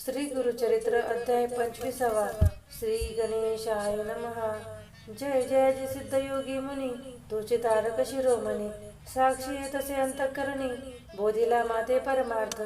श्री गुरुचरित्र अध्याय पंचवीसावा. श्री गणेशाय नमहा जय जय जय सिद्ध योगी मुनी तुझे तारक शिरोमणी साक्षी तसे अंतकरणी बोधिला माते परमार्थ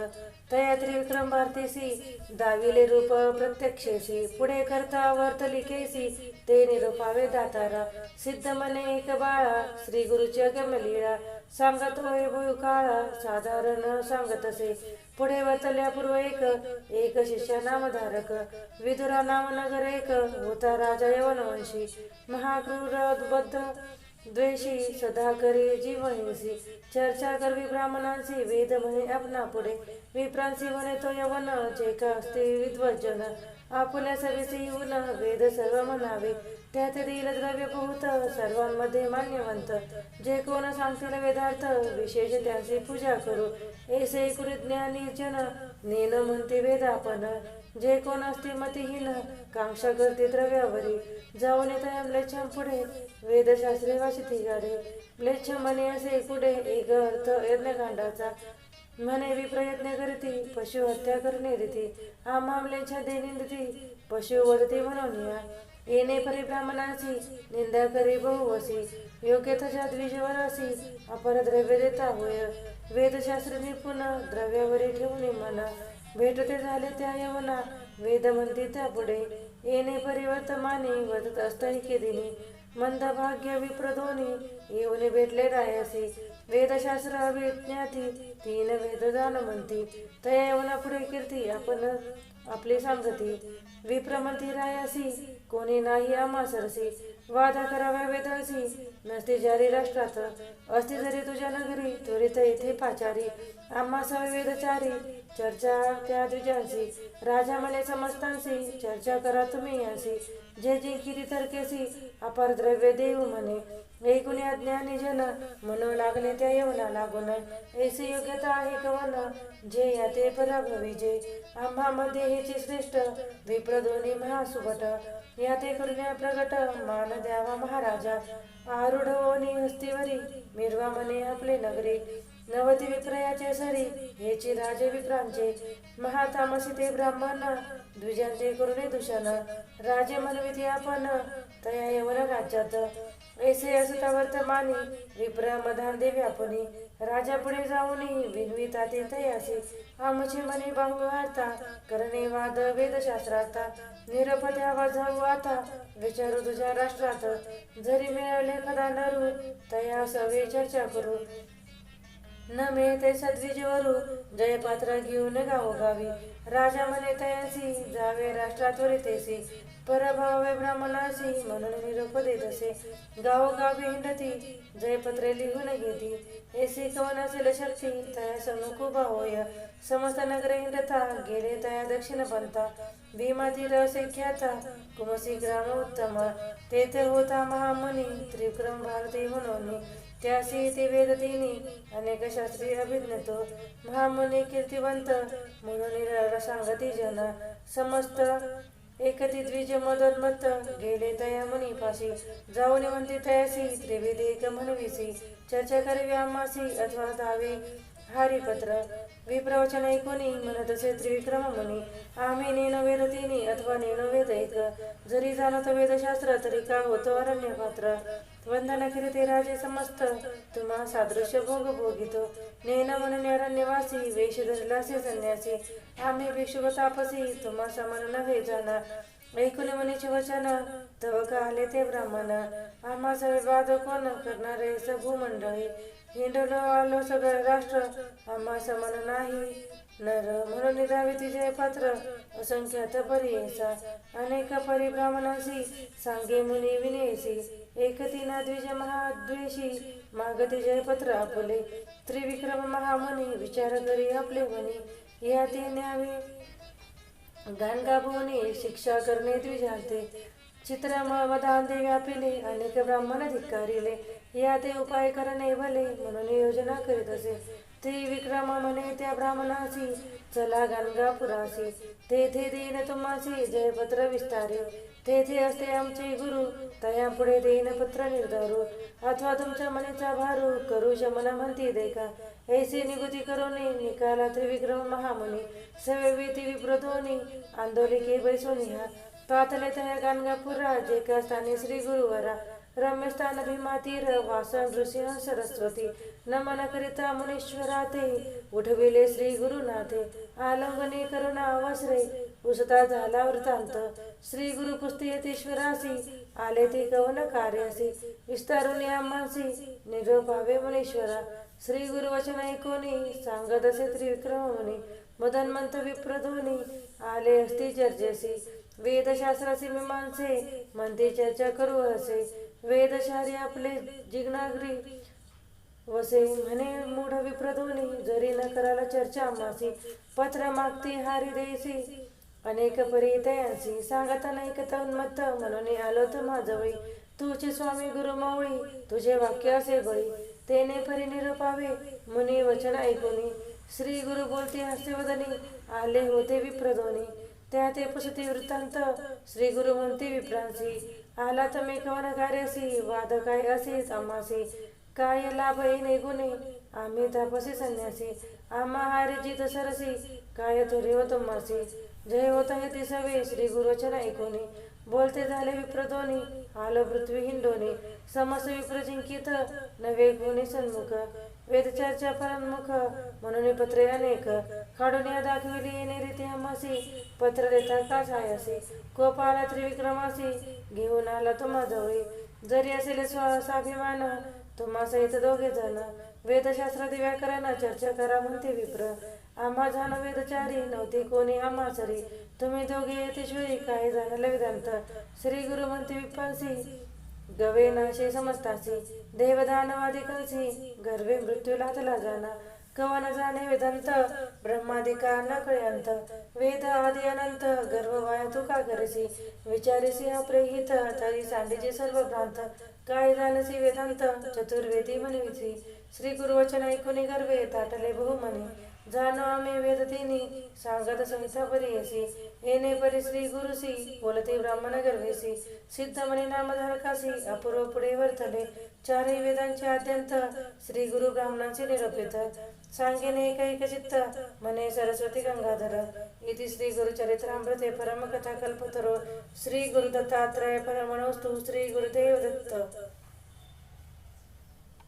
तया त्रिविक्रम भारतीसी दाविले रूप प्रत्यक्षेसी पुढे करता वर्त लिखेसी ते निरूपावे दातारा सिद्ध मने एक बाळा श्री गुरुच्या गमलीळा सांगत होय भूय काळा साधारण सांगतसे पुढे वतल्या पूर्व एक एक शिष्य नामधारक. विदुरा नाम नगर एक होता राजा यवनवंशी. महाक्रूर बद्ध. द्वेषी सदा करे जीवहिंसी चर्चा करवी ब्राह्मणांशी वेद म्हणे आपणा पुढे विप्रांसी म्हणे तो यवन जे का असते विद्वजन आपुल्या सभेचे येऊन वेद सर्व म्हणावे त्यात दिल द्रव्य बहुत सर्वांमध्ये मान्यवंत जे कोण सांगतील वेदार्थ विशेष त्यांची पूजा करू ऐसे कुरी ज्ञानी जन नेन म्हणते वेद आपण जे कोण असते मतिहीन कांक्षा करते द्रव्यावरी जाऊन येता म्लेच्छां पुढे वेदशास्त्री वाचिती गाडे. म्लेच्छ म्हणे असे कुठे एक अर्थ यज्ञकांडाचा मने भी प्रयत्न करती पशु हत्या करणे रीती. आम्हा म्लेच्छा देनिंदती पशु वरती म्हणून येणे परी निंदा करी बहुवसी योग्य तशा द्विजवर असी. अपर द्रव्य देता होय. वेदशास्त्र निपुण द्रव्यावरी ठेवणे मना भेटते झाले त्या यवना वेद म्हणते त्या पुढे येणे परिवर्तमाने वदत असतही दिनी मंदभाग्य विप्रधोनी येऊन भेटले रायसी. वेदशास्त्र अभिज्ञाती तीन वेद म्हणती. तया यवना पुढे कीर्ती आपण आपली सांगती. विप्रमंती रायासी कोणी नाही आम्हा सरसी. वादा कराव्या वेदळसी नसते जारी राष्ट्रात. असते जरी तुझ्या नगरी त्वरित इथे पाचारी. आम्हा वेदचारी चर्चा त्या द्विजांशी राजा मले समजतांशी चर्चा करा तुम्ही यांशी जे जिंकी किती तर्केसी अपरद्रव्य देव देऊ म्हणे. ऐकून अज्ञानी जन म्हणू लागले त्या येवना लागून ऐसी योग्यता आहे कवन जे या ते पराभवी जे आम्हा मध्ये श्रेष्ठ विप्रदोनी महासुभट. या ते करुण्या प्रगट मान द्यावा महाराजा. आरूढ हस्तीवरी मिरवा म्हणे आपले नगरी. नवती विप्रयाचे सरी हेचे राजे विक्रांचे महातामसी ते ब्राह्मण द्विजांते करुणे दुषण. राजे म्हणविती आपण तया यवन राज्यात. ऐसे असता वर्तमानी विप्र मधान देवी आपणी. राजा पुढे जाऊनही विनविता ते तयासी आमचे मने बाहू वार्ता करणे वाद वेदशास्त्रार्था निरप द्यावा जाऊ आता विचारू तुझ्या राष्ट्रात. जरी मिळाले कदा नरू तया सवे चर्चा करू. न मिळते सद्विजवरू जयपात्र घेऊन गावोगावी. राजा म्हणे तयासी जावे राष्ट्रात त्वरितेसी परभावे ब्राह्मणाची म्हणून निरोप देत असे. गावोगावी हिंडती जयपत्रे लिहून घेती. एसी कवन असेल शक्ती तया समुख होय. समस्त नगरे हिंडता गेले तया दक्षिण पंथा भीमातीर असे ख्याता कुमसी ग्राम उत्तम. तेथे होता महामुनी त्रिक्रम भारती म्हणून. त्यासी ते वेदतीनी अनेक शास्त्री अभिज्ञतो. महामुनी कीर्तिवंत म्हणून सांगती जन. समस्त एकती द्विज मदोन्मत्त गेले तया मुनीपाशी जाऊन म्हणते तयासी त्रिवेदी एक म्हणविसी चर्चा करवी आम्हासी अथवा दावी हरिपत्र विप्रवचन ऐकुनी म्हणत असे त्रिविक्रम मुनी आम्ही नेन वेद अथवा नेन वेद एक जरी जाणत वेदशास्त्र तरी का होतो अरण्य पात्र वंदन ते राजे समस्त तुम्हा सादृश्य भोग भोगितो। नेन म्हणून अरण्यवासी वेश धरलासे संन्यासी आम्ही भिक्षुक तापसी तुम्हा समान नव्हे जाणार ऐकून मनीचे वचन तव आले ते ब्राह्मण आम्हा सवे वाद कोण करणारे सभूमंडळी हिंडलो आलो सगळं राष्ट्र आम्हा समान नाही. नर म्हणून निधावी तिचे पात्र असंख्यात परियेसा अनेक परिब्राह्मणाशी सांगे मुनी विनेसी. एकतीना द्विज महाद्वेषी मागती जयपत्र आपले. त्रिविक्रम महामुनी विचार करी आपले मनी या ते न्यावे गाणगाभोवनी शिक्षा करणे द्विजांते चित्रमधांते व्यापिले अनेक ब्राह्मण धिक्कारिले या ते उपाय करणे भले म्हणून योजना करीत असे. ते विक्रम म्हणे त्या ब्राह्मणासी चला गाणगापुरासी तेथे देईन तुम्हासी जयपत्र विस्तारे. तेथे असते आमचे गुरु तया पुढे देईन पत्र निर्धारू. अथवा तुमच्या मनीचा भारू करू शमन म्हणती दे का ऐसे निगुती करोनी निकाला त्रिविक्रम महामुनी सवेवीती विप्रधोनी आंदोलिके बैसोनिहा पातले तया गाणगापुरा जे स्थानी श्री गुरुवरा रम्यस्थान भीमा तीर वासन नृसिंह सरस्वती नमन करिता मुनीश्वरा ते उठविले श्री गुरुनाथे आलंगने करुणा वसरे उसता झाला वृतांत श्री गुरु कुस्तियतीश्वरासी आले ते कवन कार्यासी विस्तारुनी अम्मासी निरोपावे मुनीश्वरा श्री गुरु वचन ऐकोनी सांगत असे त्रिविक्रमोनी मदन मदन्मंत विप्रधोनी आले असती चर्चेसी. मी मीमांसे म्हणते चर्चा करू असे. वेदशारी आपले जिग्नागरी वसे. म्हणे मूढ विप्रधोनी जरी न कराला चर्चा मासी पत्र मागती हारी देसी अनेक परी तयांसी सांगता ऐकता उन्मत्त म्हणून आलो तर माझवळी तुझे स्वामी गुरु मावळी तुझे वाक्य असे बळी. तेने परी निरोपावे मुनी वचन ऐकोनी. श्री गुरु बोलते हस्तेवदनी आले होते विप्रधोनी. त्या ते पुसते वृत्तांत. श्री गुरु म्हणते विप्रांसी आला तर मी कवन कार्यसी वाद काय असे आम्हासी काय लाभ येणे गुणे आम्ही तापसी संन्यासी. आम्हा हारे जित सरसी काय थोरे हो तुम्हासी जय होत हे ते सवे श्री गुरुवचन ऐकोनी. बोलते झाले विप्रदोनी आलो पृथ्वी हिंडोनी समस विप्र जिंकित नवे गुणी सन्मुख. वेद चर्चा परन्मुख म्हणून पत्रे अनेक. काढून या दाखविली येणे रीती आम्हासी. पत्र देता का छायासी? कोपाला त्रिविक्रमासी. घेऊन आला तुम्हा जवळी. जरी असेल स्वाभिमान तुम्हा सहित दोघे जण वेदशास्त्र व्याकरण चर्चा करा म्हणते विप्र. आम्हा जाण वेदचारी नव्हती कोणी आम्हासरी तुम्ही दोघे यतेश्वरी काय जाणले वेदांत श्री गुरु म्हणते विपासी गवे नाशे समजतासी देवदानवादी कलसी गर्वे मृत्यू लाथला जाना कवन जाणे वेदांत ब्रह्मादिका न कळ्यांत. वेद आदी अनंत गर्व वाया तू का करसी? विचारिसी अप्रेहित तरी सांडीचे सर्व भ्रांत. काय जाणसी वेदांत? चतुर्वेदी म्हणविसी. श्री गुरुवचन ऐकून गर्वे ताटले बहुमनी. जाणो आम्ही वेद तिनी सांगत संहिता परियसी येणे परी श्री गुरुसी बोलते ब्राह्मण गर्भेसी। सिद्ध मनी नामधारकासी अपूर्व पुढे वर्तले चारही वेदांचे आद्यंत श्री गुरु ब्राह्मणांचे निरोपित। सांगेने एकैक चित्त मने सरस्वती गंगाधर। इति श्री गुरुचरित्रामृते परमकथा कल्पतरो। श्री गुरुदत्तात्रय परमणोस्तु श्री गुरुदेव दत्त